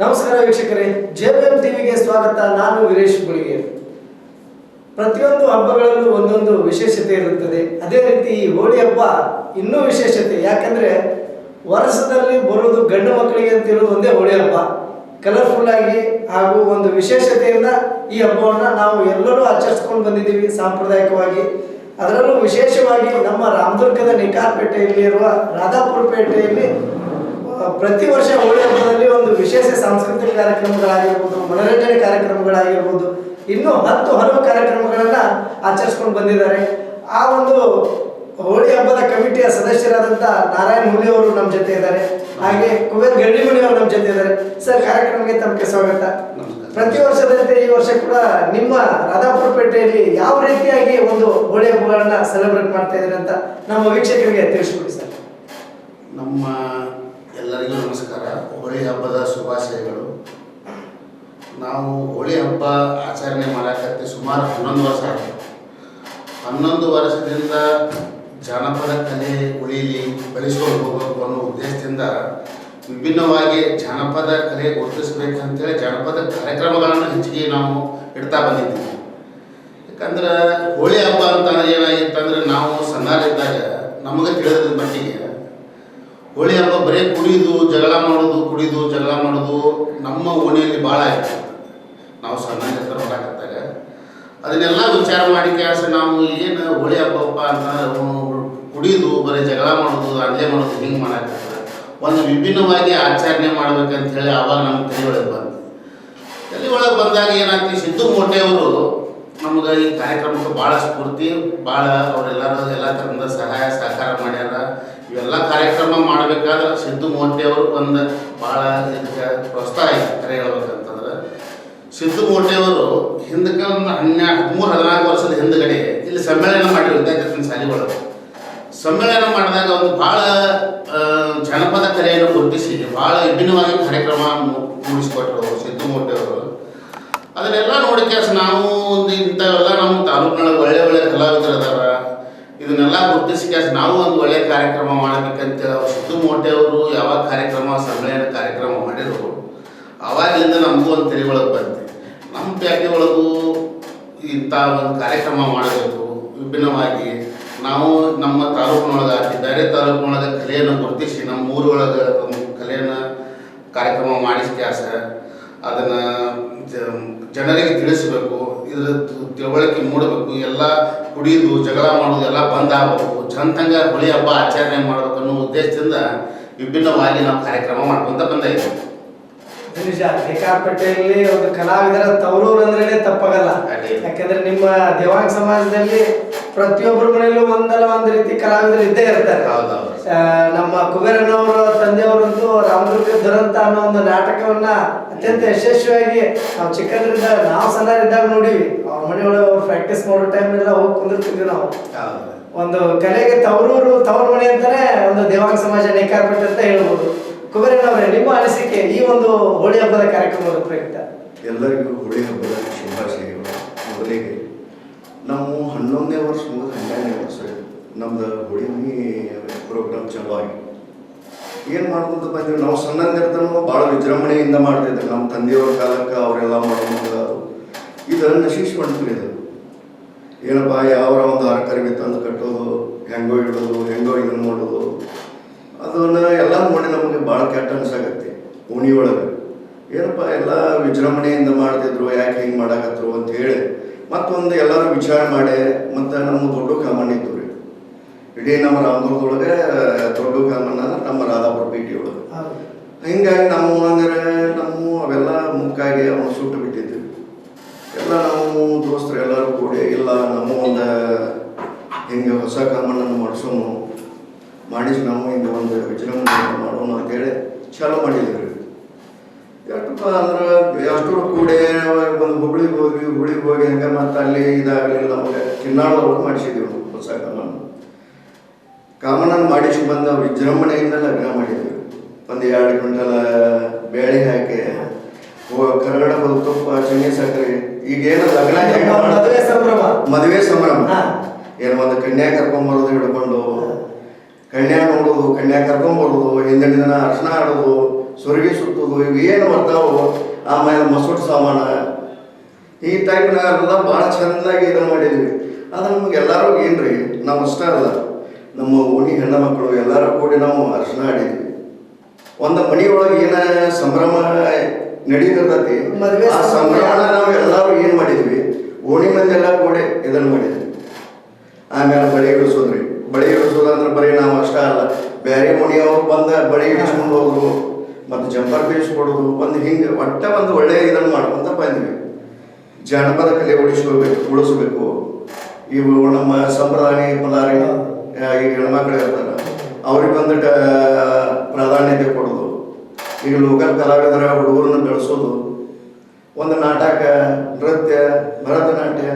ನಮಸ್ಕಾರ ವೀಕ್ಷಕರೇ ಜೆಎಂ ಟಿವಿಗೆ ಸ್ವಾಗತ. ನಾನು ವೀರೇಶ್ ಗುಳಿಗೆ. ಪ್ರತಿಯೊಂದು ಹಬ್ಬಗಳಲ್ಲೂ ಒಂದೊಂದು ವಿಶೇಷತೆ ಇರುತ್ತದೆ. ಅದೇ ರೀತಿ ಈ ಹೋಳಿ ಹಬ್ಬ ಇನ್ನೂ ವಿಶೇಷತೆ. ಯಾಕಂದ್ರೆ ವರ್ಷದಲ್ಲಿ ಬರೋದು ಗಂಡು ಮಕ್ಕಳಿಗೆ ಅಂತ ಒಂದೇ ಹೋಳಿ ಹಬ್ಬ. ಕಲರ್ಫುಲ್ ಆಗಿ ಹಾಗೂ ಒಂದು ವಿಶೇಷತೆಯಿಂದ ಈ ಹಬ್ಬವನ್ನ ನಾವು ಎಲ್ಲರೂ ಆಚರಿಸ್ಕೊಂಡು ಬಂದಿದ್ದೀವಿ ಸಾಂಪ್ರದಾಯಿಕವಾಗಿ. ಅದರಲ್ಲೂ ವಿಶೇಷವಾಗಿ ನಮ್ಮ ರಾಮದುರ್ಗದ ನಿಕಾರ್ಪೇಟೆಯಲ್ಲಿ ಇರುವ ರಾಧಾಪುರ ಪೇಟೆಯಲ್ಲಿ ಪ್ರತಿ ವರ್ಷ ಹೋಳಿ ಹಬ್ಬದಲ್ಲಿ ಒಂದು ವಿಶೇಷ ಸಾಂಸ್ಕೃತಿಕ ಕಾರ್ಯಕ್ರಮಗಳಾಗಿರ್ಬೋದು ಮನರಂಜನೆ ಕಾರ್ಯಕ್ರಮಗಳಾಗಿರ್ಬೋದು ಇನ್ನೂ ಹತ್ತು ಹಲವು ಕಾರ್ಯಕ್ರಮಗಳನ್ನ ಆಚರಿಸ್ಕೊಂಡು ಬಂದಿದ್ದಾರೆ. ಆ ಒಂದು ಹೋಳಿ ಹಬ್ಬದ ಕಮಿಟಿಯ ಸದಸ್ಯರಾದಂಥ ನಾರಾಯಣ ಹುಲಿ ಅವರು ನಮ್ಮ ಜೊತೆ ಇದ್ದಾರೆ. ಹಾಗೆ ಕುಬೇರ್ ಮುನಿ ಅವರು ನಮ್ಮ ಜೊತೆ ಇದ್ದಾರೆ. ಸರ್ ಕಾರ್ಯಕ್ರಮಕ್ಕೆ ತಮಗೆ ಸ್ವಾಗತ. ಪ್ರತಿ ವರ್ಷದಂತೆ ಈ ವರ್ಷ ಕೂಡ ನಿಮ್ಮ ರಾಧಾಪುರ ಪೇಟೆಯಲ್ಲಿ ಯಾವ ರೀತಿಯಾಗಿ ಒಂದು ಹೋಳಿ ಹಬ್ಬಗಳನ್ನ ಸೆಲೆಬ್ರೇಟ್ ಮಾಡ್ತಾ ಇದ್ದಾರೆ ಅಂತ ನಮ್ಮ ವೀಕ್ಷಕರಿಗೆ ತಿಳಿಸ್ಕೊಡಿ ಸರ್. ನಮ್ಮ ಎಲ್ಲರಿಗೂ ನಮಸ್ಕಾರ. ಹೋಳಿ ಹಬ್ಬದ ಶುಭಾಶಯಗಳು. ನಾವು ಹೋಳಿ ಹಬ್ಬ ಆಚರಣೆ ಮಾಡಕತ್ತೆ ಸುಮಾರು ಹನ್ನೊಂದು ವರ್ಷ ಆಯಿತು. ಹನ್ನೊಂದು ವರ್ಷದಿಂದ ಜಾನಪದ ಕಲೆ ಉಳಿಲಿ, ಬೆಳೆಸ್ಕೊಂಡು ಅನ್ನೋ ಉದ್ದೇಶದಿಂದ ವಿಭಿನ್ನವಾಗಿ ಜಾನಪದ ಕಲೆ ಗುರುತಿಸ್ಬೇಕಂತೇಳಿ ಜಾನಪದ ಕಾರ್ಯಕ್ರಮಗಳನ್ನು ಹೆಚ್ಚಿಗೆ ನಾವು ಇಡ್ತಾ ಬಂದಿದ್ದೀವಿ. ಯಾಕಂದ್ರೆ ಹೋಳಿ ಹಬ್ಬ ಅಂತ ಏನಾಗಿತ್ತಂದ್ರೆ ನಾವು ಸಣ್ಣರಿದ್ದಾಗ ನಮಗೆ ತಿಳಿದ ಮಟ್ಟಿಗೆ ಹೋಳಿ ಹಬ್ಬ ಬರೀ ಕುಡಿದು, ಜಗಳ ಮಾಡೋದು, ಕುಡಿದು, ಜಗಳ ಮಾಡೋದು ನಮ್ಮ ಓಣಿಯಲ್ಲಿ ಭಾಳ ಆಯ್ತು ನಾವು ಸಣ್ಣ ಅದನ್ನೆಲ್ಲ ವಿಚಾರ ಮಾಡಿ ಕ್ಯಾಸ ನಾವು ಏನು ಹೋಳಿ ಹಬ್ಬಪ್ಪ ಅಂತ ಕುಡಿದು, ಬರೀ ಜಗಳ ಮಾಡೋದು, ಅಲ್ಲೇ ಮಾಡೋದು ಹಿಂಗೆ ಮಾಡಕ್ಕೆ ಒಂದು ವಿಭಿನ್ನವಾಗಿ ಆಚರಣೆ ಮಾಡ್ಬೇಕಂತ ಹೇಳಿ ಆವಾಗ ನಮ್ಮ ಒಳಗೆ ಬಂತು. ತಲೆ ಒಳಗೆ ಬಂದಾಗ ಏನಾಗ್ತಿ, ಸಿದ್ದು ಮೋಟೆಯವರು ನಮ್ಗೆ ಈ ಕಾರ್ಯಕ್ರಮಕ್ಕೆ ಭಾಳ ಸ್ಫೂರ್ತಿ ಭಾಳ ಅವರೆಲ್ಲರೂ ಎಲ್ಲ ಥರದ ಸಹಾಯ, ಸಹಕಾರ ಮಾಡ್ಯಾರ. ಇವೆಲ್ಲ ಕಾರ್ಯಕ್ರಮ ಮಾಡಬೇಕಾದ್ರೆ ಸಿದ್ದು ಮೋಟೆಯವರು ಒಂದು ಭಾಳ ಇದಕ್ಕೆ ಪ್ರೋತ್ಸಾಹ ಕರೆ ಹೇಳ್ಬೇಕಂತಂದ್ರೆ. ಸಿದ್ದು ಮೋಟೆಯವರು ಹಿಂದಕ್ಕೆ ಒಂದು ಹನ್ನೆರಡು ಹದಿಮೂರು ಹದಿನಾಲ್ಕು ವರ್ಷದ ಹಿಂದ್ಗಡೆ ಇಲ್ಲಿ ಸಮ್ಮೇಳನ ಮಾಡಿದ್ರು ವಿದ್ಯಾರ್ಥಿ ಶಾಲೆಗಳು. ಸಮ್ಮೇಳನ ಮಾಡಿದಾಗ ಒಂದು ಆ, ಜನಪದ ಕಲೆಯನ್ನು ಗುರುತಿಸಿ ಭಾಳ ವಿಭಿನ್ನವಾಗಿ ಕಾರ್ಯಕ್ರಮ ಮೂಡಿಸಿಕೊಟ್ಟರು ಸಿದ್ದು ಮೂರ್ತಿ ಅವರು. ಅದನ್ನೆಲ್ಲ ನೋಡಿಕೆ ನಾವು ಇಂಥವೆಲ್ಲ ನಮ್ಮ ತಾಲೂಕಿನೊಳಗೆ ಒಳ್ಳೆ ಒಳ್ಳೆ ಕಲಾವಿದರು ಅದಾರ. ಇದನ್ನೆಲ್ಲ ಗುರುತಿಸಿಕ ನಾವು ಒಂದು ಒಳ್ಳೆ ಕಾರ್ಯಕ್ರಮ ಮಾಡಬೇಕಂತ ಸುತ್ತಮೋಟೆ ಅವರು ಯಾವಾಗ ಕಾರ್ಯಕ್ರಮ, ಸಮ್ಮೇಳನ ಕಾರ್ಯಕ್ರಮ ಮಾಡಿದ್ರು, ಅವಾಗಿಂದ ನಮಗೂ ಒಂದು ತಲೆ ಬಂತು. ನಮ್ಮ ಪ್ಯಾಟಿ ಒಳಗೂ ಇಂಥ ಒಂದು ಕಾರ್ಯಕ್ರಮ ಮಾಡಬೇಕು, ವಿಭಿನ್ನವಾಗಿ. ನಾವು ನಮ್ಮ ತಾಲೂಕಿನೊಳಗೆ ಬೇರೆ ತಾಲೂಕಿನೊಳಗೆ ಕಲೆಯನ್ನು ಗುರುತಿಸಿ, ನಮ್ಮ ಊರೊಳಗೆ ಕಲೆಯನ್ನು ಕಾರ್ಯಕ್ರಮ ಮಾಡಿಸಿ ಕ್ಯಾಸ ಅದನ್ನು ಜನರಿಗೆ ತಿಳಿಸಬೇಕು. ಇದ್ರ ತಿಳುವಳಿಕೆ ಮೂಡಬೇಕು, ಎಲ್ಲ ಕುಡಿಯೋದು ಜಗಳ ಮಾಡೋದು, ಎಲ್ಲ ಬಂದ್ ಆಗಬೇಕು. ಚಂದಂಗ ಹೋಳಿ ಹಬ್ಬ ಆಚರಣೆ ಮಾಡಬೇಕು ಅನ್ನೋ ಉದ್ದೇಶದಿಂದ ವಿಭಿನ್ನವಾಗಿ ನಾವು ಕಾರ್ಯಕ್ರಮ ಮಾಡ್ಕೊಂತ ಬಂದೈತೆ ನಿಜ ನೇಕಾರಪೇಟೆಯಲ್ಲಿ ಒಂದು ಕಲಾವಿದರ ತವರೂರು ಅಂದ್ರೇನೆ ತಪ್ಪಾಗಲ್ಲ. ಯಾಕಂದ್ರೆ ನಿಮ್ಮ ದೇವಾಂಗ ಸಮಾಜದಲ್ಲಿ ಪ್ರತಿಯೊಬ್ಬರ ಮನೆಯಲ್ಲೂ ಒಂದಲ್ಲ ಒಂದು ರೀತಿ ಕಲಾವಿದರು ಇದ್ದೇ ಇರ್ತಾರೆ. ನಮ್ಮ ಕುಬೇರಣ್ಣವರ ತಂದೆಯವರಂತೂ ರಾಮದುರ್ಗ ದುರಂತ ಅನ್ನೋ ಒಂದು ನಾಟಕವನ್ನ ಅತ್ಯಂತ ಯಶಸ್ವಿಯಾಗಿ ನಾವು ಚಿಕ್ಕದ್ರಿಂದ ನಾವು ಸಣ್ಣರಿದ್ದಾಗ ನೋಡಿವಿ. ಅವ್ರ ಮನೆಯೊಳಗೆ ಅವ್ರು ಪ್ರಾಕ್ಟೀಸ್ ಮಾಡೋ ಟೈಮ್ ಎಲ್ಲ ಹೋಗಿ ಕುಂದಿರ್ತಿದ್ವಿ ನಾವು. ಒಂದು ಕಲೆಗೆ ತವರೂರು ತವರ ಮನೆ ಅಂತಾನೆ ಒಂದು ದೇವಾಂಗ ಸಮಾಜ ನೇಕಾರಪೇಟೆ ಅಂತ ಹೇಳ್ಬೋದು. ಕುಬೇರಣ್ಣವರೇ ನಿಮ್ಮ ಅನಿಸಿಕೆ ಈ ಒಂದು ಹೋಳಿ ಹಬ್ಬದ ಕಾರ್ಯಕ್ರಮದ ಪ್ರಯುಕ್ತ. ಎಲ್ಲರಿಗೂ ಹೋಳಿ ಹಬ್ಬದ ಶುಭಾಶಯಗಳು. ಮೊದಲಿಗೆ ನಾವು ಹನ್ನೊಂದನೇ ವರ್ಷ ಮುಗಿದ ಹನ್ನೆರಡನೇ ವರ್ಷ. ನಮ್ದು ಹೋಳಿ ಪ್ರೋಗ್ರಾಮ್ ಚಲೋ ಆಗಿ ಏನು ಮಾಡ್ಕೊಂತ ಅಂದ್ರೆ ನಾವು ಸಣ್ಣಂದಿರ್ತನೂ ಭಾಳ ವಿಜೃಂಭಣೆಯಿಂದ ಮಾಡ್ತಿದ್ರು ನಮ್ಮ ತಂದೆಯವ್ರ ಕಾಲಕ್ಕೆ ಅವರೆಲ್ಲ ಮಾಡೋದು ಇದು ಮಾಡ್ತೀವಿ ಇದು ಏನಪ್ಪ ಯಾವ ಒಂದು ಅರಕರಿವಿ ಬಿತ್ತಂದು ಕಟ್ಟೋದು, ಹೆಂಗೋ ಇಡೋದು, ಹೆಂಗೋ ಇದನ್ನು ಮಾಡೋದು. ಅದನ್ನ ಎಲ್ಲ ನೋಡಿ ನಮಗೆ ಭಾಳ ಕೆಟ್ಟ ಅನ್ಸಾಗತ್ತೆ ಓಣಿ ಒಳಗೆ. ಏನಪ್ಪ ಎಲ್ಲ ವಿಜೃಂಭಣೆಯಿಂದ ಮಾಡ್ತಿದ್ರು ಯಾಕೆ ಹಿಂಗೆ ಮಾಡಾಕತ್ರು ಅಂತ ಹೇಳಿ ಮತ್ತೊಂದು ಎಲ್ಲರೂ ವಿಚಾರ ಮಾಡಿ ಮತ್ತು ನಮ್ಮ ದೊಡ್ಡ ಕಾಮಣ್ಣ ಇದ್ದು ರೀ. ಇಡೀ ನಮ್ಮ ರಾಮದುರ್ಗದೊಳಗೆ ದೊಡ್ಡ ಕಾಮಣ್ಣ ಅಂದ್ರೆ ನಮ್ಮ ರಾಧಾಪುರ ಪೇಟೆ ಒಳಗೆ. ಹಿಂಗಾಗಿ ನಾವು ಅಂದರೆ ನಮ್ಮ ಅವೆಲ್ಲ ಮುಕ್ಕಾಗಿ ಅವನು ಸುಟ್ಟು ಬಿಟ್ಟಿದ್ವಿ. ಎಲ್ಲ ನಾವು ದೋಸ್ತರು ಎಲ್ಲರೂ ಕೂಡಿ ಇಲ್ಲ ನಮ್ಮ ಒಂದು ಹಿಂಗೆ ಹೊಸ ಕಾಮಣ್ಣನ್ನು ಮಾಡಿಸೋನು ಮಾಡಿಸಿ ನಾವು ಹಿಂಗೆ ಒಂದು ವಿಜೃಂಭಣೆ ಮಾಡೋಣ ಅಂತೇಳಿ ಚಾಲೂ ಮಾಡಿದ್ರು ಎಷ್ಟಪ್ಪ ಅಂದ್ರೆ ಎಷ್ಟು ಕೂಡ ಒಂದು ಹುಬ್ಳಿಗೆ ಹೋದ್ವಿ ಹುಬ್ಳಿಗೆ ಹೋಗಿ ಹಂಗೆ ಮತ್ತೆ ಅಲ್ಲಿ ಇದಾಗಲಿಲ್ಲ ನಮಗೆ. ಚಿನ್ನಾಳದವ್ರು ಮಾಡಿಸಿದ್ವಿ ಪುಸ್ತಕ ನಾನು ಕಾಮಣ್ಣ ಕಾಮಣ್ಣನ ಮಾಡಿಸಿ ಬಂದ ವಿಜೃಂಭಣೆಯಿಂದ ಲಗ್ನ ಮಾಡಿದ್ವಿ ಒಂದು ಎರಡು ಕ್ವಿಂಟಲ ಬೇಳೆ ಹಾಕಿ ಕರಗಡ ಹೋದ ತುಪ್ಪ ಚೆನ್ನಿ ಸಕ್ಕರೆ ಈಗೇನು ಲಗ್ನ? ಮದುವೆ ಸಂಭ್ರಮ. ಮದುವೆ ಸಂಭ್ರಮ. ಹಾ. ಏನು ಒಂದು ಕನ್ಯಾ ಕರ್ಕೊಂಬರೋದು ಹಿಡ್ಕೊಂಡು ಕನ್ಯಾ ನೋಡೋದು ಕನ್ಯಾ ಕರ್ಕೊಂಬರೋದು ಹಿಂದಿನ ದಿನ ಅರ್ಶನ ಆಡೋದು ಸುರಗಿ ಸುತ್ತೋದು ಇವು ಏನು ಬರ್ತಾವು ಆಮೇಲೆ ಮಸೂಟ್ ಸಾಮಾನು. ಈ ಟೈಪ್ನಾಗೆಲ್ಲ ಭಾಳ ಚೆಂದಾಗಿ ಇದನ್ನು ಮಾಡಿದ್ವಿ. ಅದು ನಮ್ಗೆ ಎಲ್ಲರೂ ರೀ ನಾವು ಇಷ್ಟ ಅಲ್ಲ ನಮ್ಮ ಓಣಿ ಹೆಣ್ಣು ಮಕ್ಕಳು ಎಲ್ಲರೂ ಕೂಡಿ ನಾವು ಅರ್ಶನ ಆಡಿದ್ವಿ. ಒಂದು ಮನೆಯೊಳಗೆ ಏನ ಸಂಭ್ರಮ ನಡೀತಿರ್ತೈತಿ ಆ ಸಂಭ್ರಮ. ನಾವು ಎಲ್ಲರೂ ಏನು ಮಾಡಿದ್ವಿ ಓಣಿ ಮಂದಿ ಎಲ್ಲ ಕೂಡಿ ಇದನ್ನು ಮಾಡಿದ್ವಿ. ಆಮೇಲೆ ಬಳಿ ಇಳಿಸೋದ್ರಿ ಬಳಿ ಇಳಿಸೋದಂದ್ರೆ ಬರೀ ನಾವು ಅಷ್ಟೇ ಅಲ್ಲ. ಬೇರೆ ಮುನಿಯವರು ಬಂದ ಬಳೆ ಇಳಿಸ್ಕೊಂಡು ಹೋದ್ರು. ಮತ್ತು ಜಂಪರ್ ಪೀಸ್ ಒಂದು ಹಿಂಗೆ ಒಟ್ಟ ಒಂದು ಒಳ್ಳೆಯ ಇದನ್ನು ಮಾಡ್ಕೊಂತ ಬಂದ್ವಿ. ಜಾನಪದ ಕಲೆ ಉಳಿಸ್ಕೋಬೇಕು ಉಳಿಸ್ಬೇಕು. ಇವು ನಮ್ಮ ಸಂಪ್ರದಾಯ ಪದಾರಿ ಆ, ಈಗ ಹೆಣ್ಮಕ್ಳು ಇರ್ತಾರೆ ಅವ್ರಿಗೆ ಬಂದು ಪ್ರಾಧಾನ್ಯತೆ ಕೊಡೋದು. ಈಗ ಲೋಕಲ್ ಕಲಾವಿದರ ಹುಡುಗರನ್ನ ಬೆಳೆಸೋದು. ಒಂದು ನಾಟಕ ನೃತ್ಯ ಭರತನಾಟ್ಯ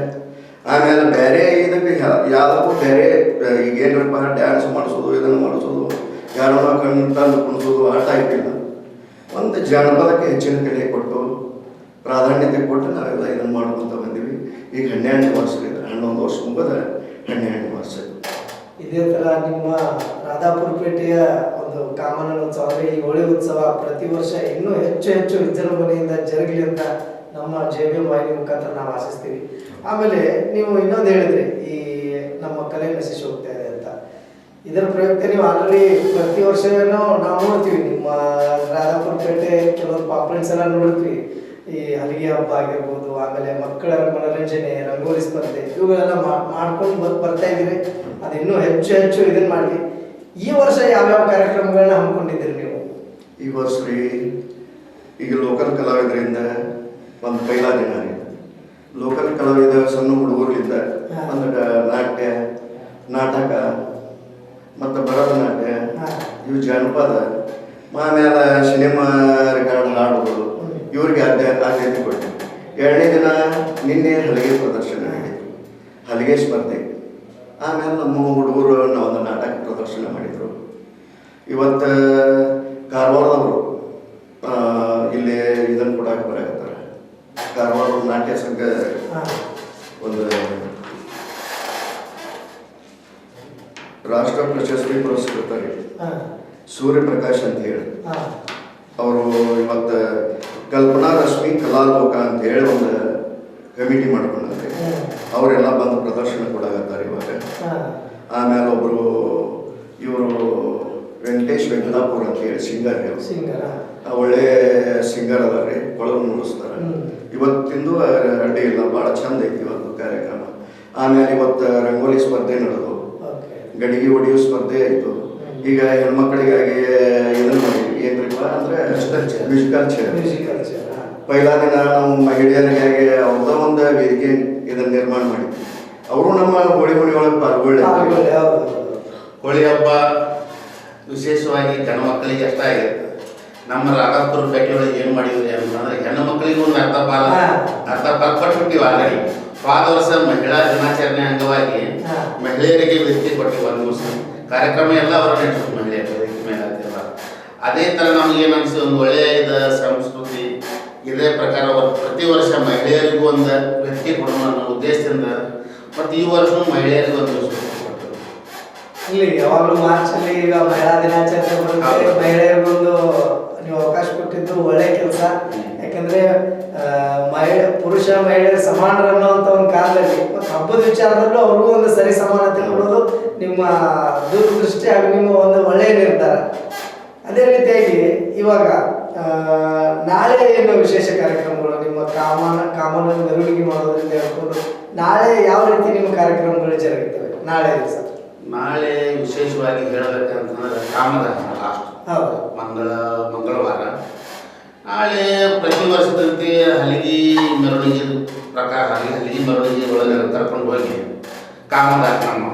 ಆಮೇಲೆ ಬೇರೆ ಇದಕ್ಕೆ ಯಾವುದಕ್ಕೂ ಬೇರೆ ಈಗ ಏನಪ್ಪ ಡ್ಯಾನ್ಸ್ ಮಾಡಿಸೋದು, ಇದನ್ನು ಮಾಡಿಸೋದು, ಯಾರೋ ಕಣ್ಣು ತಂದು ಕುಣಿಸೋದು ಆ ಒಂದು ಜಾನಪದಕ್ಕೆ ಹೆಚ್ಚಿನ ಬೆಲೆ ಕೊಟ್ಟು, ಪ್ರಾಧಾನ್ಯತೆ ಕೊಟ್ಟು ನಾವೆಲ್ಲ ಇದನ್ನು ಮಾಡ್ಕೊತ ಬಂದೀವಿ. ಈಗ ಹನ್ನೆರಡು ವರ್ಷ ಇದೆ, ಹನ್ನೊಂದು ವರ್ಷ ಮುಗಿದ ಹನ್ನೆರಡು ವರ್ಷ ಇದು. ಇದೇ ಥರ ನಿಮ್ಮ ರಾಧಾಪುರ ಪೇಟೆಯ ಒಂದು ಕಾಮನ ಉತ್ಸವ ಅಂದರೆ ಈ ಹೋಳಿ ಉತ್ಸವ ಪ್ರತಿ ವರ್ಷ ಇನ್ನೂ ಹೆಚ್ಚು ಹೆಚ್ಚು ವಿಜೃಂಭಣೆಯಿಂದ ಜರುಗಲಿ ಅಂತ ನಮ್ಮ ಜೆ ಬಿ ವಾಹಿನಿ ಮುಖಾಂತರ ನಾವು ಆಶಿಸ್ತೀವಿ. ಆಮೇಲೆ ನೀವು ಇನ್ನೊಂದು ಹೇಳಿದ್ರಿ, ಈ ನಮ್ಮ ಕಲೆ ನಶಿಸಿ ಹೋಗ್ತಾ ಇದೆ ಅಂತ. ಇದರ ಪ್ರಯುಕ್ತ ನೀವು ಆಲ್ರೆಡಿ ಪ್ರತಿ ವರ್ಷನೂ ನಾವು ನೋಡ್ತೀವಿ, ನಿಮ್ಮ ರಾಧಾಪುರ ಪೇಟೆ ಕೆಲವೊಂದು ಪಾಂಪ್ಲೆಟ್ಸ್ ಎಲ್ಲ ನೋಡಿದ್ವಿ ಈ ಹಲಿಗೆ ಹಬ್ಬ ಆಗಿರ್ಬೋದು, ಆಮೇಲೆ ಮಕ್ಕಳ ಮನೋರಂಜನೆ, ರಂಗೋಲಿ ಸ್ಪರ್ಧೆ, ಇವುಗಳೆಲ್ಲ ಮಾಡ್ಕೊಂಡು ಬರ್ತಾ ಇದ್ದೀರಿ. ಅದು ಇನ್ನೂ ಹೆಚ್ಚು ಹೆಚ್ಚು ಇದನ್ನ ಮಾಡಿ. ಈ ವರ್ಷ ಯಾವ್ಯಾವ ಕಾರ್ಯಕ್ರಮಗಳನ್ನ ಹಮ್ಮಿಕೊಂಡಿದ್ದೀರಿ ನೀವು? ಈ ವರ್ಷ ರೀ ಈಗ ಲೋಕಲ್ ಕಲಾವಿದರಿಂದ ಒಂದು ಪೈಲಾ ದಿನ ರೀ ಲೋಕಲ್ ಕಲಾವಿದ ಸಣ್ಣ ಹುಡುಗರಿಂದ ಅಂದ್ರೆ ನಾಟ್ಯ ನಾಟಕ ಮತ್ತು ಭರತನಾಟ್ಯ. ಇವು ಜನಪದ ಆಮೇಲೆ ಸಿನಿಮಾ ರೆಕಾರ್ಡ್ ಹಾಡುಗಳು. ಇವ್ರಿಗೆ ಆದ್ಯ ಆದ್ಯತೆ ಕೊಟ್ಟೆ. ಎರಡನೇ ದಿನ ನಿನ್ನೆ ಹಲಗೆ ಪ್ರದರ್ಶನ ನಡೀತು ಹಲಗೆ ಸ್ಪರ್ಧೆ. ಆಮೇಲೆ ನಮ್ಮ ಹುಡುಗರು ಒಂದು ನಾಟಕ ಪ್ರದರ್ಶನ ಮಾಡಿದರು. ಇವತ್ತು ಕಾರವಾರದವರು ನಾಟ್ಯ ಸಂಘ ಒಂದು ರಾಷ್ಟ್ರ ಪ್ರಶಸ್ತಿ ಪುರಸ್ಕೃತರಿ. ಸೂರ್ಯಪ್ರಕಾಶ್ ಅಂತ ಹೇಳಿ. ಅವರು ಇವತ್ತು ಕಲ್ಪನಾ ರಶ್ಮಿ ಕಲಾಲೋಕ ಅಂತ ಹೇಳಿ ಒಂದು ಕಮಿಟಿ ಮಾಡ್ಕೊಂಡಿದ್ದಾರೆ. ಅವರೆಲ್ಲ ಬಂದು ಪ್ರದರ್ಶನ ಕೊಡಾಕತ್ತಾರೆ ಇವಾಗ. ಆಮೇಲೆ ಒಬ್ಬರು ಇವರು ವೆಂಕಟೇಶ್ ವೆಂಕಟಾಪುರ ಅಂತ ಹೇಳಿ ಸಿಂಗರ್ ಒಳ್ಳೆ ಸಿಂಗರ್ ಅದಾರೆ ನುಡಿಸ್ತಾರೆ ಮುಗಿಸ್ತಾರೆ. ಇವತ್ತಿಂದು ರೆಡಿ ಇಲ್ಲ ಭಾಳ ಚಂದ ಐತಿ ಇವತ್ತು ಕಾರ್ಯಕ್ರಮ. ಆಮೇಲೆ ಇವತ್ತು ರಂಗೋಲಿ ಸ್ಪರ್ಧೆ ನಡೆದು. ಗಡಿಗೆ ಹೊಡೆಯೋ ಸ್ಪರ್ಧೆ ಆಯಿತು. ಈಗ ಹೆಣ್ಮಕ್ಳಿಗಾಗಿ ಇದನ್ನು ಮಾಡಿದ್ವಿ ಏನ್ರಿಪ್ಪ ಅಂದ್ರೆ. ಮ್ಯೂಸಿಕಲ್ ಚೇರ್ ಮ್ಯೂಸಿಕಲ್ ಚೇರ್ ದಿನ ನಾವು ಮಹಿಳೆಯರಿಗಾಗಿ ಅವ್ರದ ಒಂದು ವೇದಿಕೆ ಇದನ್ನು ನಿರ್ಮಾಣ ಮಾಡಿದ್ವಿ ಅವರು ನಮ್ಮ ಹೋಳಿ ಹುಳಿ ಒಳಗೆ ಪಾಲ್ಗೊಳ್ಳಿ. ಹೋಳಿ ಹಬ್ಬ ವಿಶೇಷವಾಗಿ ಗಂಡು ಮಕ್ಕಳಿಗೆ ಅಷ್ಟ ಆಗಿರುತ್ತೆ ನಮ್ಮ ರಾಧಾಪುರ ಪೇಟೆ ಒಳಗೆ ಏನು ಮಾಡಿದ್ರಿ ಅಂತಂದ್ರೆ ಹೆಣ್ಣು ಮಕ್ಕಳಿಗೂ ಒಂದು ಅರ್ಧ ಪಾಲ. ಅರ್ಧ ಪಾಲ ಕೊಟ್ಬಿಟ್ಟಿವಿ ಆಲ್ರೆಡಿ ಹೋದ ವರ್ಷ ಮಹಿಳಾ ದಿನಾಚರಣೆ ಅಂಗವಾಗಿ. ಮಹಿಳೆಯರಿಗೆ ವ್ಯಕ್ತಿ ಕೊಟ್ಟಿವಿ ಒಂದು ದಿವಸ ಕಾರ್ಯಕ್ರಮ ಎಲ್ಲ ಅವರು ನಡೆಸಿದ್ರು ಮಹಿಳೆಯರ ಮೇಲೆ ಅದೇ ಥರ ನಮ್ಗೆ ಏನು ಒಂದು ಒಳ್ಳೆಯ ಸಂಸ್ಕೃತಿ ಇದೇ ಪ್ರಕಾರ ಪ್ರತಿ ವರ್ಷ ಮಹಿಳೆಯರಿಗೂ ಒಂದು ವ್ಯಕ್ತಿ ಕೊಡೋಣ ಅನ್ನೋ ಉದ್ದೇಶದಿಂದ ಮತ್ತೆ ಈ ವರ್ಷ ಮಹಿಳೆಯರಿಗೂ ಒಂದು ಇಲ್ಲಿ ಯಾವಾಗಲೂ ಮಾರ್ಚ್ ಅಲ್ಲಿ ಈಗ ಮಹಿಳಾ ದಿನಾಚರಣೆ ಬರುತ್ತೆ. ಮಹಿಳೆಯರಿಗೊಂದು ನೀವು ಅವಕಾಶ ಕೊಟ್ಟಿದ್ದು ಒಳ್ಳೆ ಕೆಲಸ. ಯಾಕಂದ್ರೆ ಮಹಿಳೆ, ಪುರುಷ ಮಹಿಳೆಯರು ಸಮಾನರ ಅಂತ ಒಂದು ಕಾಲದಲ್ಲಿ ಹಬ್ಬದ ವಿಚಾರದಲ್ಲೂ ಅವ್ರಿಗೂ ಒಂದು ಸರಿ ಸಮಾನತೆ ಕೊಡೋದು ನಿಮ್ಮ ದೂರದೃಷ್ಟಿ ಹಾಗೂ ನಿಮ್ಮ ಒಂದು ಒಳ್ಳೆಯ ನಿರ್ಧಾರ. ಅದೇ ರೀತಿಯಾಗಿ ಇವಾಗ ನಾಳೆ ಏನು ವಿಶೇಷ ಕಾರ್ಯಕ್ರಮಗಳು ನಿಮ್ಮ ಕಾಮನ ಕಾಮನ ಮೆರವಣಿಗೆ ಮಾಡೋದ್ರಿಂದ ಹೇಳ್ಕೊಂಡು ನಾಳೆ ಯಾವ ರೀತಿ ನಿಮ್ಮ ಕಾರ್ಯಕ್ರಮಗಳು ಜರುಗುತ್ತವೆ? ನಾಳೆ ದಿವಸ. ನಾಳೆ ವಿಶೇಷವಾಗಿ ಹೇಳಬೇಕಂತಂದ್ರೆ ಕಾಮದ ಲಾಸ್ಟ್. ಹೌದು. ಮಂಗಳ ಮಂಗಳವಾರ. ನಾಳೆ ಪ್ರತಿ ವರ್ಷದಂತೆ ಹಲಗಿ ಮೆರವಣಿಗೆ ಪ್ರಕಾರ ಹಲಗಿ ಮೆರವಣಿಗೆ ಒಳಗೆ ಕರ್ಕೊಂಡು ಹೋಗಿ ಕಾಮದಾರ ನಮ್ಮ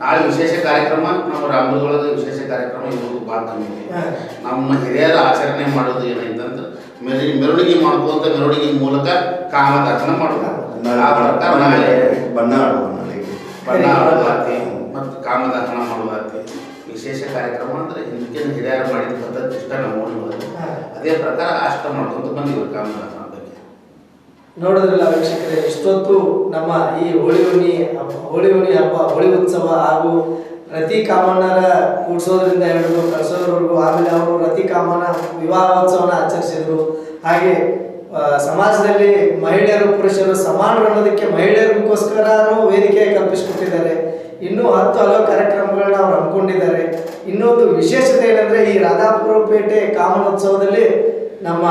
ನಾಳೆ ವಿಶೇಷ ಕಾರ್ಯಕ್ರಮ ನಮ್ಮ ರಾಮದುರ್ಗದ ವಿಶೇಷ ಕಾರ್ಯಕ್ರಮ ಇರುವುದು ಭಾಳ ಕಮ್ಮಿ. ಇದೆ ನಮ್ಮ ಹಿರಿಯರ ಆಚರಣೆ ಮಾಡೋದು ಏನೈತಂದ್ರೆ ಮೆರಿ ಮೆರವಣಿಗೆ ಮಾಡ್ಕೊಂತ ಮೆರವಣಿಗೆ ಮೂಲಕ ಕಾಮದಹನ ಮಾಡೋದು ಆ ಪ್ರಕಾರ ನಾಳೆ ಬಣ್ಣ ನಾಳೆಗೆ ಬಣ್ಣ ಆಡೋದು ಮತ್ತು ಕಾಮದಹನ ಮಾಡೋದಾತಿ ವಿಶೇಷ ಕಾರ್ಯಕ್ರಮ ಅಂದ್ರೆ ಹಿಂದಿನ ಹಿರಿಯರು ಮಾಡಿದ ಪದ್ಧತಿ ಇಷ್ಟ ಅದೇ ಪ್ರಕಾರ ಅಷ್ಟ ಮಾಡ್ಕೊಂತ ಬಂದಿವಿ ಬಗ್ಗೆ ನೋಡಿದ್ರಲ್ಲ ವೀಕ್ಷಕರೇ ಇಷ್ಟೊತ್ತು ನಮ್ಮ ಈ ಹೋಳಿ ಹುಣ್ಣಿ ಹಬ್ಬ ಹೋಳಿ ಹುಣ್ಣಿ ಹಬ್ಬ ಹೋಳಿ ಉತ್ಸವ ಹಾಗೂ ರತಿ ಕಾಮಣ್ಣರ ಕೂಡ್ಸೋದ್ರಿಂದ ಹಿಡಿದು ಕಳಿಸೋದ್ರವರೆಗೂ ಆಮೇಲೆ ಅವರು ರತಿ ಕಾಮನ ವಿವಾಹೋತ್ಸವನ ಆಚರಿಸಿದ್ರು. ಹಾಗೆ ಸಮಾಜದಲ್ಲಿ ಮಹಿಳೆಯರು ಪುರುಷರು ಸಮಾನರು ಅನ್ನೋದಕ್ಕೆ ಮಹಿಳೆಯರಿಗೋಸ್ಕರನೂ ವೇದಿಕೆ ಕಲ್ಪಿಸಿಕೊಟ್ಟಿದ್ದಾರೆ. ಇನ್ನೂ ಹತ್ತು ಹಲವು ಕಾರ್ಯಕ್ರಮಗಳನ್ನ ಅವ್ರು ಹಮ್ಮಿಕೊಂಡಿದ್ದಾರೆ. ಇನ್ನೊಂದು ವಿಶೇಷತೆ ಏನಂದ್ರೆ ಈ ರಾಧಾಪುರ ಪೇಟೆ ಕಾಮನೋತ್ಸವದಲ್ಲಿ ನಮ್ಮ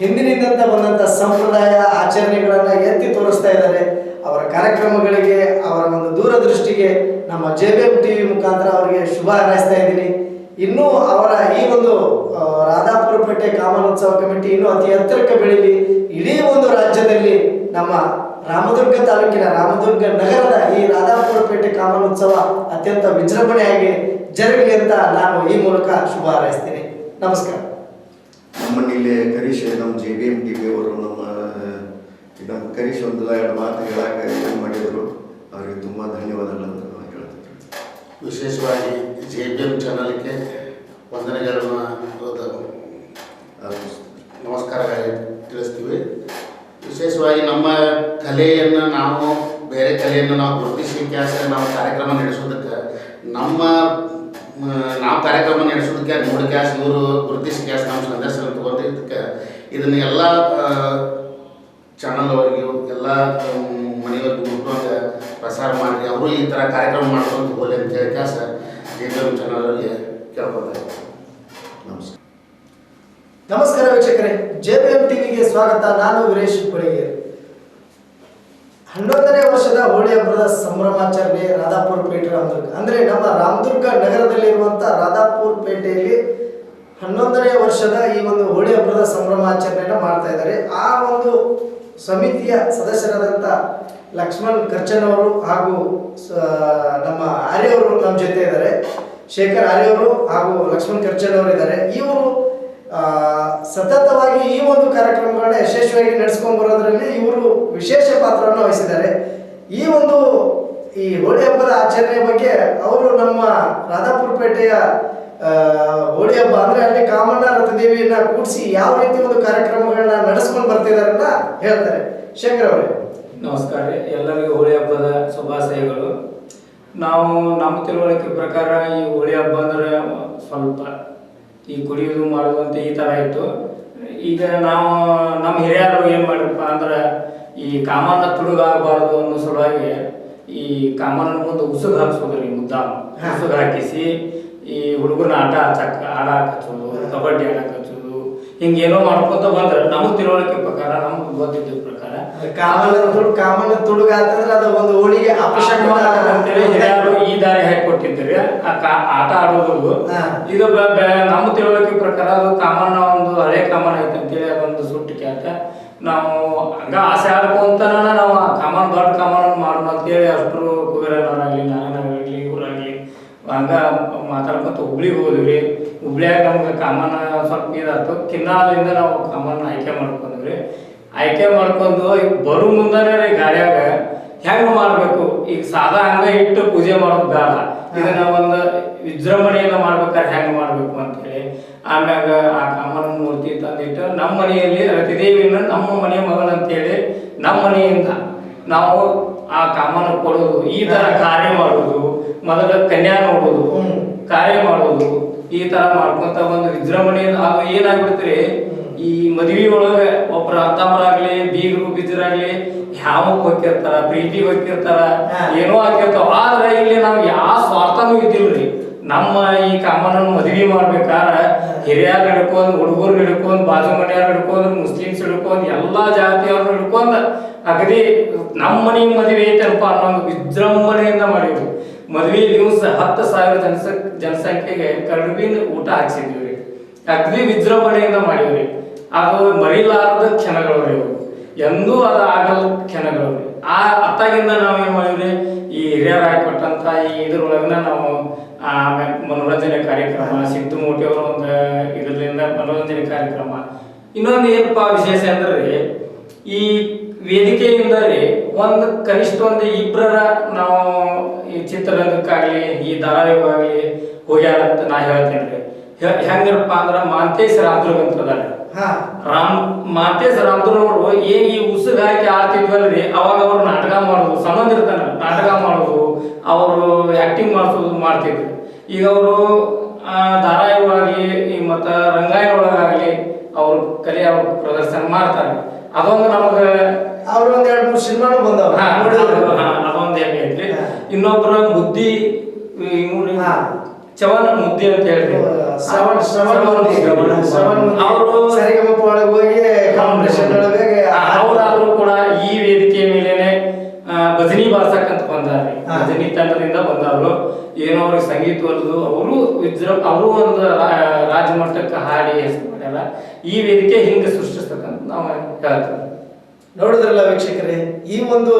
ಹಿಂದಿನಿಂದ ಬಂದಂಥ ಸಂಪ್ರದಾಯ ಆಚರಣೆಗಳನ್ನ ಎತ್ತಿ ತೋರಿಸ್ತಾ ಇದ್ದಾರೆ. ಅವರ ಕಾರ್ಯಕ್ರಮಗಳಿಗೆ, ಅವರ ಒಂದು ದೂರದೃಷ್ಟಿಗೆ ನಮ್ಮ J B M T V ಮುಖಾಂತರ ಅವರಿಗೆ ಶುಭ ಹಾರೈಸ್ತಾ ಇದ್ದೀನಿ. ಇನ್ನೂ ಅವರ ಈ ಒಂದು ರಾಧಾಪುರಪೇಟೆ ರಾಧಾಪುರ ಪೇಟೆ ಕಾಮನೋತ್ಸವ ಕಮಿಟಿ ಇನ್ನೂ ಅತಿ ಎತ್ತರಕ್ಕೆ ಬೆಳೀಲಿ. ಇಡೀ ಒಂದು ರಾಜ್ಯದಲ್ಲಿ ನಮ್ಮ ರಾಮದುರ್ಗ ತಾಲೂಕಿನ ರಾಮದುರ್ಗ ನಗರದ ಈ ರಾಧಾಪುರ ಪೇಟೆ ಕಾಮನೋತ್ಸವ ಅತ್ಯಂತ ವಿಜೃಂಭಣೆಯಾಗಿ ಜರುಗಲಿ ಅಂತ ನಾನು ಈ ಮೂಲಕ ಶುಭ ಹಾರೈಸ್ತೀನಿ. ನಮಸ್ಕಾರ. ನಮ್ಮನ್ನ ಇಲ್ಲಿ ಕರೀಶ್ ನಮ್ಮ J B M T V ಅವರು ನಮ್ಮ ನಮ್ಮ ಕರೀಶ್ ಒಂದು ಎರಡು ಮಾತು ಹೇಳಕ್ಕೆ ಏನು ಮಾಡಿದರು. ಅವರಿಗೆ ತುಂಬ ಧನ್ಯವಾದಗಳು ನಾವು ಹೇಳ್ತೀವಿ ವಿಶೇಷವಾಗಿ ಜೆ ಬಿ ಎಂ ಚಾನಲ್ಗೆ ವಂದನೆಗಳನ್ನು ಅದು ನಮಸ್ಕಾರಗಳು ತಿಳಿಸ್ತೀವಿ ವಿಶೇಷವಾಗಿ ನಮ್ಮ ಕಲೆಯನ್ನು ನಾವು ಬೇರೆ ಕಲೆಯನ್ನು ನಾವು ಗುರುತಿಸಿ ಕ್ಯಾಸ ನಾವು ಕಾರ್ಯಕ್ರಮ ನಡೆಸೋದಕ್ಕೆ ನಮ್ಮ ಮ, ನಾವು ಕಾರ್ಯಕ್ರಮ ನಡೆಸೋದಕ್ಕೆ ಮೂರು ಕ್ಯಾಸ್ ಇವರು ಗುರುತಿಸಿ ಕ್ಯಾಸ್ ನಮ್ಮ ಸಂದರ್ಶನ ತಗೊಂಡಿದ್ದಕ್ಕೆ ಇದನ್ನ ಎಲ್ಲ ಚಾನಲ್ ಅವರಿಗೂ ಎಲ್ಲ ಮನೆಯವರಿಗೂ ಮುಟ್ಟುವಂಗೆ ಪ್ರಸಾರ ಮಾಡಿ ಅವರು ಈ ಥರ ಕಾರ್ಯಕ್ರಮ ಮಾಡ್ಕೊಂಡು ಹೋಗ್ಲಿ ಅಂತ ಹೇಳಿ ಕ್ಯಾಸ ಜೆ ಬಿ ಎಂ ಚಾನಲ್ ಅವರಿಗೆ ಕೇಳ್ಕೊತಾ ಇದ್ದೀನಿ. ನಮಸ್ಕಾರ ನಮಸ್ಕಾರ ವೀಕ್ಷಕರೇ ಜೆ ಬಿ ಎಂ ಟಿವಿಗೆ ಸ್ವಾಗತ. ನಾನು ವೀರೇಶ್ ಬಳಿಗೆ ಹನ್ನೊಂದನೇ ವರ್ಷದ ಹೋಳಿ ಹಬ್ಬದ ಸಂಭ್ರಮಾಚರಣೆ ರಾಧಾಪುರ ಪೇಟೆ ರಾಮದುರ್ಗ. ಅಂದ್ರೆ ನಮ್ಮ ರಾಮದುರ್ಗ ನಗರದಲ್ಲಿರುವಂತ ರಾಧಾಪುರ ಪೇಟೆಯಲ್ಲಿ ಹನ್ನೊಂದನೇ ವರ್ಷದ ಈ ಒಂದು ಹೋಳಿ ಹಬ್ಬದ ಸಂಭ್ರಮಾಚರಣೆಯನ್ನು ಮಾಡ್ತಾ ಇದ್ದಾರೆ. ಆ ಒಂದು ಸಮಿತಿಯ ಸದಸ್ಯರಾದಂಥ ಲಕ್ಷ್ಮಣ್ ಖರ್ಚನವರು ಹಾಗೂ ಸ- ನಮ್ಮ ಆರ್ಯವರು ನಮ್ಮ ಜೊತೆ ಇದ್ದಾರೆ. ಶೇಖರ್ ಆರ್ಯವರು ಹಾಗೂ ಲಕ್ಷ್ಮಣ್ ಖರ್ಚನ್ ಅವರು ಇದ್ದಾರೆ ಇವರು ಸತತವಾಗಿ ಈ ಒಂದು ಕಾರ್ಯಕ್ರಮಗಳನ್ನ ಯಶಸ್ವಿಯಾಗಿ ನಡೆಸ್ಕೊಂಡು ಬರೋದ್ರಲ್ಲಿ ಇವರು ವಿಶೇಷ ಪಾತ್ರವನ್ನು ವಹಿಸಿದ್ದಾರೆ. ಈ ಒಂದು ಈ ಹೋಳಿ ಹಬ್ಬದ ಆಚರಣೆ ಬಗ್ಗೆ ಅವರು ನಮ್ಮ ರಾಧಾಪುರ ಪೇಟೆಯ ಹೋಳಿ ಹಬ್ಬ ಅಂದ್ರೆ ಅಲ್ಲಿ ಕಾಮಣ್ಣ ರಥದೇವಿಯನ್ನ ಕೂಡಿಸಿ ಯಾವ ರೀತಿ ಒಂದು ಕಾರ್ಯಕ್ರಮಗಳನ್ನ ನಡೆಸ್ಕೊಂಡು ಬರ್ತಿದ್ದಾರೆ ಅಂತ ಹೇಳ್ತಾರೆ. ಶೇಖರ್ ಅವರೇ. ನಮಸ್ಕಾರ ಎಲ್ಲರಿಗೂ ಹೋಳಿ ಹಬ್ಬದ ಶುಭಾಶಯಗಳು. ನಾವು ನಮ್ಮ ತಿಳುವಳಿಕೆ ಪ್ರಕಾರ ಈ ಹೋಳಿ ಹಬ್ಬ ಅಂದ್ರೆ ಸ್ವಲ್ಪ ಈ ಕುಡಿಯೋದು ಮಾಡೋದು ಅಂತ ಈ ಥರ ಇತ್ತು ಈಗ ನಾವು ನಮ್ಮ ಹಿರಿಯರು ಏನು ಮಾಡಿರಪ್ಪ ಅಂದ್ರೆ ಈ ಕಾಮನ್ನ ತುಡುಗಾಗಬಾರ್ದು ಅನ್ನೋ ಸಲುವಾಗಿ ಈ ಕಾಮನ್ ಮುಂದೆ ಉಸುಗ್ ಹಾಕ್ಸೋದ್ರಿ ಮುದ್ದಾಮ ಹಾ. ಉಸುಗ್ ಹಾಕಿಸಿ ಈ ಹುಡುಗನ ಆಟ ಹಚ್ಚಕ್ ಆಡ ಹಚ್ಚೋದು ಕಬಡ್ಡಿ ಆಡಕ್ಕೆ ಹಚ್ಚೋದು ಹಿಂಗೇನೋ ಮಾಡ್ಕೊತ ಬಂದ್ರೆ ನಮ್ಮ ತಿಳುವಳಿಕೆ ಪ್ರಕಾರ ನಮ್ಗೆ ಗೊತ್ತಿದ್ದ ಕಾಮನ ತುಡು ಕಾಮಣ್ಣ ಅದು ಒಂದು ಹೋಳಿಗೆ ಅಪಶಕುನ ಅಂತೇಳಿ ಹಿರಿಯರು ಈ ದಾರಿ ಕಾ- ಆಟ ಆಡೋದು. ಇದು ನಮ್ಮ ತಿಳುವಳಿಕೆ ಪ್ರಕಾರ ಅದು ಕಾಮನ್ನ ಒಂದು ಹಳೆ ಕಾಮನ್ ಐತೆ ಅಂತೇಳಿ ಒಂದು ಸುಟ್ಟು ಕ್ಯಾಟ ನಾವು ಹಂಗ ಆಸೆ ಆಡ್ಕೊಂತನ ನಾವು ಕಾಮನ್ ದೊಡ್ಡ ಕಾಮನ್ ಮಾಡೋಣ ಅಂತೇಳಿ ಅಷ್ಟು ಕುಬೇರನವರಾಗ್ಲಿ ನಾರಾಯಣರಾಗ್ಲಿ ಇವರಾಗ್ಲಿ ಹಂಗ ಮಾತಾಡ್ಕೊಂತ ಹುಬ್ಳಿಗೆ ಹೋದ್ವಿ. ಹುಬ್ಳಿಯಾಗ ನಮ್ಗೆ ಕಾಮನ್ ಸ್ವಲ್ಪ ಇದಾಯ್ತು ಕಿನ್ನಾಲಿಂದ ನಾವು ಕಾಮನ್ ಆಯ್ಕೆ ಮಾಡ್ಕೊಂಡ್ವಿ. ಆಯ್ಕೆ ಮಾಡ್ಕೊಂಡು ಈಗ ಬರೋ ಮುಂದಾನೆ ರೀ ಗಾಡಿಯಾಗ. ಹೆಂಗ್ ಮಾಡ್ಬೇಕು? ಈಗ ಸಾದಾ ಹಂಗ ಇಟ್ಟು ಪೂಜೆ ಮಾಡೋದು ಬೇಡ. ಇದನ್ನ ಒಂದು ವಿಜೃಂಭಣೆಯನ್ನ ಮಾಡ್ಬೇಕಾದ್ರೆ ಹೆಂಗ್ ಮಾಡ್ಬೇಕು ಅಂತೇಳಿ. ಆಮ್ಯಾಗ ಆ ಕಾಮನ ಮೂರ್ತಿ ತಂದಿಟ್ಟು ನಮ್ಮ ಮನೆಯಲ್ಲಿ ರತಿದೇವಿನ ನಮ್ಮ ಮನೆ ಮಗಳು ಅಂತೇಳಿ ನಮ್ಮ ಮನೆಯಿಂದ ನಾವು ಆ ಕಾಮನ ಕೊಡೋದು ಈ ತರ ಕಾರ್ಯ ಮಾಡೋದು ಮೊದಲ ಕನ್ಯಾ ನೋಡೋದು. ಕಾರ್ಯ ಮಾಡೋದು ಈ ತರ ಮಾಡ್ಕೊಂತ ಒಂದು ವಿಜೃಂಭಣೆಯಿಂದ ಅದು ಏನಾಗ್ಬಿಡ್ತೀರಿ ಈ ಮದ್ವಿ ಒಳಗ ಒಬ್ರ ಅತ್ತಮ್ಮರಾಗ್ಲಿ ಬೀಗರು ಬಿದ್ದರಾಗ್ಲಿ ಯಾವ ಹೋಗಿರ್ತಾರ ಪ್ರೀತಿ ಹೋಗಿರ್ತಾರ. ಏನೋ ಆಗಿರ್ತಾವ ಆದ್ರೆ ಇಲ್ಲಿ ನಾವು ಯಾವ ಸ್ವಾರ್ಥನೂ ಇದ್ದಿಲ್ರಿ. ನಮ್ಮ ಈ ಕಾಮನನ್ನು ಮದ್ವಿ ಮಾಡ್ಬೇಕಾರ ಹಿರಿಯರ್ ಹಿಡ್ಕೊಂಡ್ ಹುಡುಗರು ಹಿಡ್ಕೊಂಡ್ ಬಾಜು ಮನೆಯವ್ರು ಹಿಡ್ಕೊಂಡ್ ಮುಸ್ಲಿಮ್ಸ್ ಹಿಡ್ಕೊಂಡ್ ಎಲ್ಲಾ ಜಾತಿಯವ್ರು ಹಿಡ್ಕೊಂಡ್ ಅಗದಿ ನಮ್ಮ ಮನೆ ಮದುವೆ ಐತಲ್ಪ ಅನ್ನೋದು ವಿಜೃಂಭಣೆಯಿಂದ ಮಾಡಿದ್ವಿ ಮದ್ವೆ ದಿವಸ ಹತ್ತು ಸಾವಿರ ಜನಸ ಜನಸಂಖ್ಯೆಗೆ ಕಡುಬಿನ ಊಟ ಹಾಕ್ಸಿದ್ವಿ ರೀ. ಅಗ್ದಿ ವಿಜೃಂಭಣೆಯಿಂದ ಮಾಡಿವ್ರಿ ಅದು ಮರಿಲಾರದ ಕ್ಷಣಗಳು ರೀ ಇವು ಎಂದೂ ಅದು ಆಗಲ್ಲ ಕ್ಷಣಗಳು ರೀ ಆ ಅತ್ತಾಗಿಂದ ನಾವು ಏನ್ ಮಾಡಿವ್ರಿ? ಈ ಹಿರಿಯರ್ ಹಾಕೊಟ್ಟಂತ ಈ ಇದ್ರೊಳಗನ ನಾವು ಮನೋರಂಜನೆ ಕಾರ್ಯಕ್ರಮ, ಸಿದ್ದು ಮೂಟಿ ಒಂದು ಇದರಿಂದ ಮನೋರಂಜನೆ ಕಾರ್ಯಕ್ರಮ. ಇನ್ನೊಂದು ಏನಪ್ಪ ವಿಶೇಷ ಅಂದ್ರೆ ಈ ವೇದಿಕೆಯಿಂದ ಒಂದು ಕನಿಷ್ಠ ಒಂದು ಇಬ್ಬರ ನಾವು ಈ ಚಿತ್ರರಂಗಕ್ಕಾಗ್ಲಿ, ಈ ಧಾರಾವಾಹಿಗಾಗ್ಲಿ ಹೋಗ್ಯಾರ ಅಂತ ನಾ ಹೇಳ್ತೇನೆ ರೀ ಹೆಂಗಪ್ಪ ಅಂದ್ರೆ ಮಾಂತೇಶ್ ರಾತ್ರಿ ಅಂತ ರಾಮ್ ಮಾತೇಶ್ ರಾಮದುರ್ಗವ್ರು ಏನ್ ಈ ಉಸುಗಾರಿಕೆ ಆಡ್ತಿದ್ವಲ್ರಿ? ಅವಾಗ ಅವ್ರು ನಾಟಕ ಮಾಡೋದು ಸಂಬಂಧ ಇರ್ತಾನ ನಾಟಕ ಮಾಡೋದು ಅವರು ಆಕ್ಟಿಂಗ್ ಮಾಡಿಸೋದು ಮಾಡ್ತಿದ್ರು. ಈಗ ಅವರು ಧಾರಾವಾಹಿಯಾಗಲಿ ಈ ಮತ್ತ ರಂಗಾಯಣ ಒಳಗಾಗಲಿ ಅವ್ರ ಕಲೆ ಅವ್ರ ಪ್ರದರ್ಶನ ಮಾಡ್ತಾರೆ. ಅದೊಂದು ನಮಗೆ ಅವ್ರ ಒಂದ್ ಎರಡ್ ಮೂರು ಸಿನಿಮಾನು ಬಂದವ. ಅದೊಂದು ಹೆಮ್ಮೆ ಐತ್ರಿ. ಇನ್ನೊಬ್ರ ಮುದ್ದಿ. ಚವನ ಮುದ್ದಿ ಅಂತ ಹೇಳ್ರಿ. ಶ್ರವಣ್. ಅವರು ಸರಿಗಮಪ ಒಳಗೆ ಹೋಗಿ ಕಾಂಪಿಟೇಷನ್ ಒಳಗೆ ಅವರಾದ್ರೂ ಕೂಡ ಈ ವೇದಿಕೆ ಮೇಲೇನೆ ಭಜನಿ ಬಾರ್ಸಕ್ಕಂತ ಬಂದಾರ್ರಿ ಹಾ. ಭಜನಿ ತಂಡದಿಂದ ಬಂದವರು. ಏನೋ ಅವ್ರಿಗೆ ಸಂಗೀತ ಹೊಲಿದು ಅವರು ವಿಜೃ ಅವರು ಒಂದು ರಾಜ್ಯ ಮಟ್ಟಕ್ಕೆ ಹಾಡಿ ಹೆಸರು ಮಾಡ್ಯಾರ. ಈ ವೇದಿಕೆ ಹಿಂಗೆ ಸೃಷ್ಟಿಸ್ತಕ್ಕಂತ ನಾವು ಹೇಳ್ತೀವಿ. ನೋಡಿದ್ರಲ್ಲ ವೀಕ್ಷಕರೇ ಈ ಒಂದು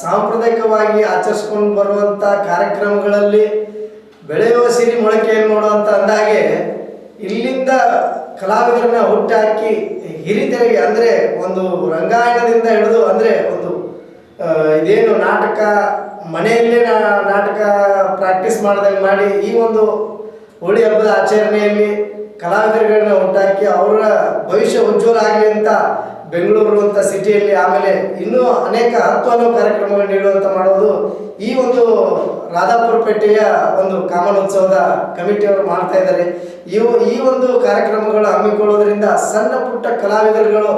ಸಾಂಪ್ರದಾಯಿಕವಾಗಿ ಆಚರಿಸ್ಕೊಂಡು ಬರುವಂತ ಕಾರ್ಯಕ್ರಮಗಳಲ್ಲಿ ಬೆಳೆಯುವ ಸಿರಿ ಮೊಳಕೆಯನ್ನು ನೋಡುವಂತ ಅಂದಾಗೆ ಇಲ್ಲಿಂದ ಕಲಾವಿದರನ್ನ ಹುಟ್ಟಾಕಿ ಹಿರಿತೆರೆಗೆ ಅಂದ್ರೆ ಒಂದು ರಂಗಾಯಣದಿಂದ ಹಿಡಿದು ಅಂದ್ರೆ ಒಂದು ಇದೇನು ನಾಟಕ, ಮನೆಯಲ್ಲೇ ನಾಟಕ ಪ್ರಾಕ್ಟೀಸ್ ಮಾಡ್ದಂಗೆ ಮಾಡಿ ಈ ಒಂದು ಹೋಳಿ ಹಬ್ಬದ ಆಚರಣೆಯಲ್ಲಿ ಕಲಾವಿದರುಗಳನ್ನ ಹುಟ್ಟಾಕಿ ಅವರ ಭವಿಷ್ಯ ಉಜ್ವಲ ಆಗಲಿ ಅಂತ ಬೆಂಗಳೂರು ಅಂತ ಸಿಟಿಯಲ್ಲಿ ಆಮೇಲೆ ಇನ್ನೂ ಅನೇಕ ಹತ್ತು ಹಲವು ಕಾರ್ಯಕ್ರಮಗಳು ನೀಡುವಂತ ಮಾಡೋದು ಈ ರಾಧಾಪುರಪೇಟೆಯ ಒಂದು ಕಾಮನೋತ್ಸವದ ಕಮಿಟಿಯವರು ಮಾಡ್ತಾ ಇದ್ದಾರೆ. ಇವು ಈ ಒಂದು ಕಾರ್ಯಕ್ರಮಗಳು ಹಮ್ಮಿಕೊಳ್ಳೋದ್ರಿಂದ ಸಣ್ಣ ಪುಟ್ಟ ಕಲಾವಿದರುಗಳು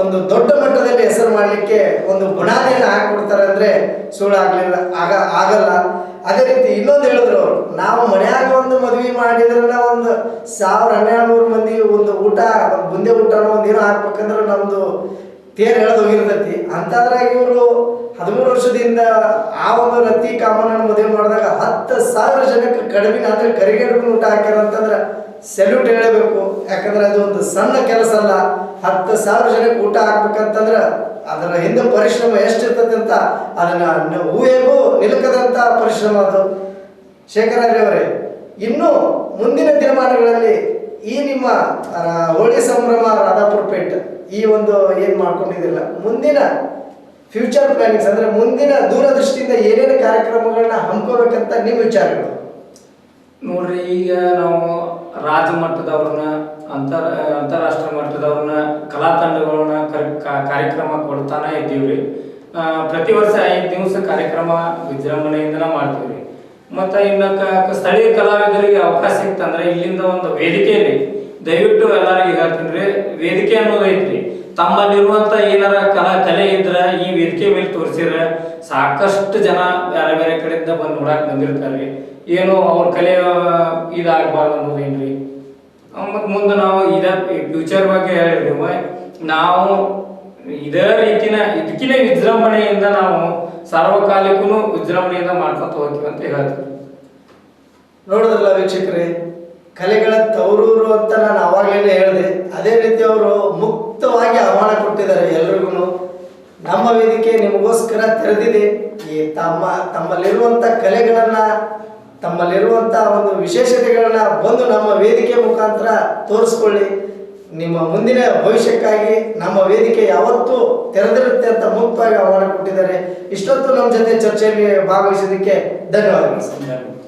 ಒಂದು ದೊಡ್ಡ ಮಟ್ಟದಲ್ಲಿ ಹೆಸರು ಮಾಡಲಿಕ್ಕೆ ಒಂದು ಬುನಾದಿಯನ್ನು ಹಾಕಿಕೊಡ್ತಾರೆ ಅಂದ್ರೆ ಸುಳ್ಳಾಗ್ಲಿಲ್ಲ ಆಗ ಆಗಲ್ಲ. ಅದೇ ರೀತಿ ಇನ್ನೊಂದು ಹೇಳಿದ್ರು ನಾವು ಮನೆಯಾಗ ಒಂದು ಮದುವೆ ಮಾಡಿದ್ರೆ ಒಂದು ಸಾವಿರ ಹನ್ನೆರಡು ನೂರು ಮಂದಿ ಒಂದು ಊಟ, ಒಂದು ಬುಂದೆ ಊಟನೋ ಒಂದು ಏನೋ ಹಾಕ್ಬೇಕಂದ್ರೆ ನಮ್ದು ತೇರ್ ಎಳೆದು ಹೋಗಿರ್ತೈತಿ. ಅಂತದ್ರಾಗ ಇವರು ಹದಿಮೂರು ವರ್ಷದಿಂದ ಆ ಒಂದು ರತಿ ಕಾಮನನ್ನು ಮದುವೆ ಮಾಡಿದಾಗ ಹತ್ತು ಸಾವಿರ ಜನಕ್ಕೆ ಕಡಿಮೆ ಅಂದ್ರೆ ಕರಿಗಡುಬು ಊಟ ಹಾಕ್ಯಾರ ಅಂತಂದ್ರೆ ಸೆಲ್ಯೂಟ್ ಹೇಳಬೇಕು. ಯಾಕಂದ್ರೆ ಅದು ಒಂದು ಸಣ್ಣ ಕೆಲಸ ಅಲ್ಲ ಹತ್ತು ಸಾವಿರ ಜನಕ್ಕೆ ಊಟ ಹಾಕ್ಬೇಕಂತಂದ್ರೆ ಅದರ ಹಿಂದೆ ಪರಿಶ್ರಮ ಎಷ್ಟಿರ್ತದೆ ಅಂತ ಅದನ್ನ ಹೂವೆಗೂ ಊಹೆಗೂ ನಿಲುಕದಂತ ಪರಿಶ್ರಮ ಅದು. ಶೇಖರ ಅವರೇ ಇನ್ನು ಮುಂದಿನ ದಿನಮಾನಗಳಲ್ಲಿ ಈ ನಿಮ್ಮ ಹೋಳಿ ಸಂಭ್ರಮ ರಾಧಾಪುರ ಪೇಟ್, ಈ ಒಂದು ಏನ್ ಮಾಡ್ಕೊಂಡಿದ್ದಿಲ್ಲ. ಮುಂದಿನ ಫ್ಯೂಚರ್ ಪ್ಲಾನಿಂಗ್ಸ್ ಅಂದ್ರೆ ಮುಂದಿನ ದೂರದೃಷ್ಟಿಯಿಂದ ಏನೇನು ಕಾರ್ಯಕ್ರಮಗಳನ್ನ ಹಮ್ಕೋಬೇಕಂತ ನಿಮ್ಮ ವಿಚಾರಗಳು? ನೋಡ್ರಿ, ಈಗ ನಾವು ರಾಜ್ಯ ಮಟ್ಟದವ್ರನ್ನ ಅಂತರ ಅಂತಾರಾಷ್ಟ್ರೀಯ ಮಟ್ಟದವ್ರನ್ನ, ಕಲಾ ತಂಡಗಳನ್ನ ಕರ್- ಕಾರ್ಯಕ್ರಮ ಕೊಡ್ತಾನೆ ಇದ್ದೀವ್ರಿ. ಪ್ರತಿ ವರ್ಷ ಐದು ದಿವಸ ಕಾರ್ಯಕ್ರಮ ವಿಜೃಂಭಣೆಯಿಂದ ಮಾಡ್ತೀವ್ರಿ. ಮತ್ತು ಇನ್ನು ಸ್ಥಳೀಯ ಕಲಾವಿದರಿಗೆ ಅವಕಾಶ ಸಿಕ್ತಂದ್ರೆ ಇಲ್ಲಿಂದ ಒಂದು ವೇದಿಕೆ ಇದೆ. ದಯವಿಟ್ಟು ಎಲ್ಲರಿಗೂ ಹೇಳ್ತೀನಿ ರೀ, ವೇದಿಕೆ ಅನ್ನೋದು ಐತ್ರಿ. ತಮ್ಮಲ್ಲಿರುವಂತ ಏನಾರ ಕಲಾ ಕಲೆ ಇದ್ರ ಈ ವೇದಿಕೆ ಮೇಲೆ ತೋರಿಸಿದ್ರೆ ಸಾಕಷ್ಟು ಜನ ಬೇರೆ ಬೇರೆ ಕಡೆಯಿಂದ ಬಂದು ನೋಡಕ್ ಬಂದಿರ್ತಾರೆ ಏನು ಅವ್ರ ಕಲೆ ಇದಾಗಬಾರ್ದು ಅನ್ನೋದೇನ್ರಿ ಮತ್ತು ಮುಂದೆ ನಾವು ಇದ ಫ್ಯೂಚರ್ ಬಗ್ಗೆ ಹೇಳಿದ್ವಿ ನಾವು ಇದೇ ರೀತಿನ ಇದಕ್ಕಿನ ವಿಜೃಂಭಣೆಯಿಂದ ನಾವು ಸಾರ್ವಕಾಲಿಕನು ವಿಜೃಂಭಣೆಯಿಂದ ಮಾಡ್ಕೊತ ಹೋಗ್ತೀವಿ ಅಂತ ಹೇಳ್ತೀವಿ. ನೋಡಿದ್ರಲ್ಲ ವೀಕ್ಷಕರೇ, ಕಲೆಗಳ ತವರೂರು ಅಂತ ನಾನು ಅವಾಗಲೇ ಹೇಳಿದೆ. ಅದೇ ರೀತಿ ಅವರು ಮುಕ್ತವಾಗಿ ಆಹ್ವಾನ ಕೊಟ್ಟಿದ್ದಾರೆ ಎಲ್ರಿಗೂ ನಮ್ಮ ವೇದಿಕೆ ನಿಮಗೋಸ್ಕರ ತೆರೆದಿದೆ. ಈ ತಮ್ಮ ತಮ್ಮಲ್ಲಿರುವಂಥ ಕಲೆಗಳನ್ನ ತಮ್ಮಲ್ಲಿರುವಂಥ ಒಂದು ವಿಶೇಷತೆಗಳನ್ನ ಬಂದು ನಮ್ಮ ವೇದಿಕೆ ಮುಖಾಂತರ ತೋರಿಸ್ಕೊಳ್ಳಿ. ನಿಮ್ಮ ಮುಂದಿನ ಭವಿಷ್ಯಕ್ಕಾಗಿ ನಮ್ಮ ವೇದಿಕೆ ಯಾವತ್ತೂ ತೆರೆದಿರುತ್ತೆ ಅಂತ ಮುಕ್ತವಾಗಿ ಆಹ್ವಾನ ಕೊಟ್ಟಿದ್ದಾರೆ. ಇಷ್ಟೊತ್ತು ನಮ್ಮ ಜೊತೆ ಚರ್ಚೆಯಲ್ಲಿ ಭಾಗವಹಿಸಿದ್ದಕ್ಕೆ ಧನ್ಯವಾದಗಳು. ಧನ್ಯವಾದ